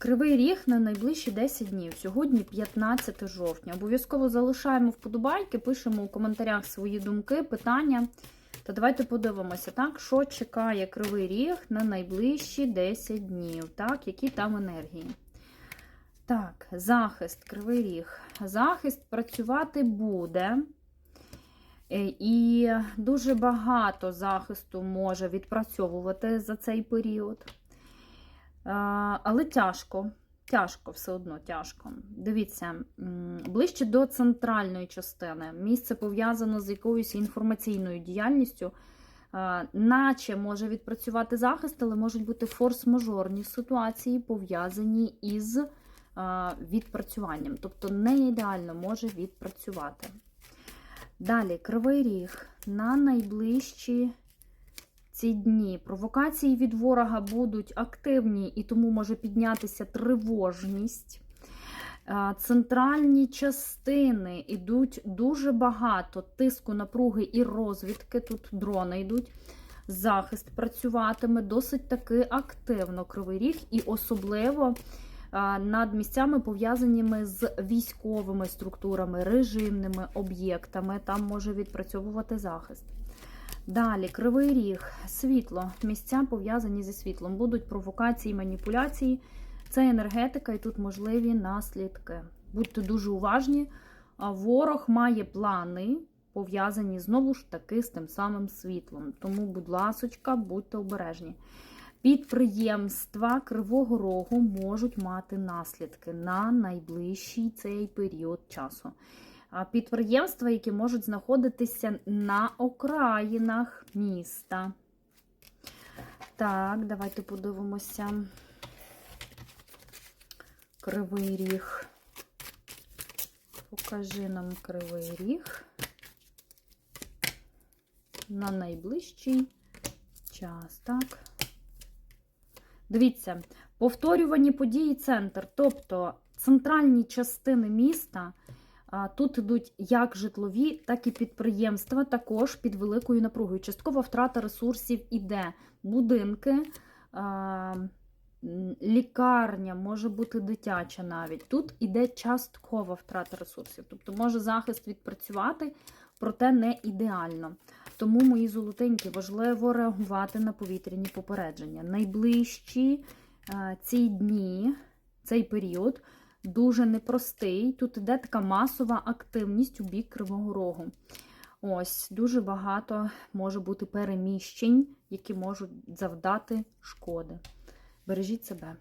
Кривий ріг на найближчі 10 днів. Сьогодні 15 жовтня. Обов'язково залишаємо вподобайки, пишемо у коментарях свої думки, питання. Та давайте подивимося, так, що чекає кривий ріг на найближчі 10 днів, так, які там енергії. Так, захист, кривий ріг. Захист працювати буде. Е, І дуже багато захисту може відпрацьовувати за цей період. Але тяжко. Тяжко, все одно тяжко. Дивіться, ближче до центральної частини. Місце пов'язано з якоюсь інформаційною діяльністю, наче може відпрацювати захист, але можуть бути форс-мажорні ситуації, пов'язані із відпрацюванням. Тобто не ідеально може відпрацювати. Далі, кривий ріг на найближчі ці дні. Провокації від ворога будуть активні і тому може піднятися тривожність. Е, Центральні частини йдуть дуже багато тиску, напруги і розвідки. Тут дрони йдуть. Захист працюватиме досить таки активно кривий ріг, і особливо е, над місцями, пов'язаними з військовими структурами, режимними об'єктами. Там може відпрацьовувати захист. Далі, кривий ріг, світло, місця пов'язані зі світлом. Будуть провокації, маніпуляції. Це енергетика, і тут можливі наслідки. Будьте дуже уважні. Ворог має плани, пов'язані знову ж таки з тим самим світлом. Тому, будь ласочка, будьте обережні. Підприємства Кривого Рогу можуть мати наслідки на найближчий цей період часу. Підприємства, які можуть знаходитися на окраїнах міста. Так, давайте подивимося. Кривий ріг. Покажи нам кривий ріг на найближчий час, так? Дивіться, повторювані події центр, тобто центральні частини міста. Тут ідуть як житлові, так і підприємства, також під великою напругою. Часткова втрата ресурсів іде. Будинки, лікарня, може бути дитяча навіть. Тут іде часткова втрата ресурсів. Тобто може захист відпрацювати, проте не ідеально. Тому, мої золотенькі, важливо реагувати на повітряні попередження. Найближчі ці дні, цей період дуже непростий. Тут іде така масова активність у бік Кривого Рогу. Ось, дуже багато може бути переміщень, які можуть завдати шкоди. Бережіть себе.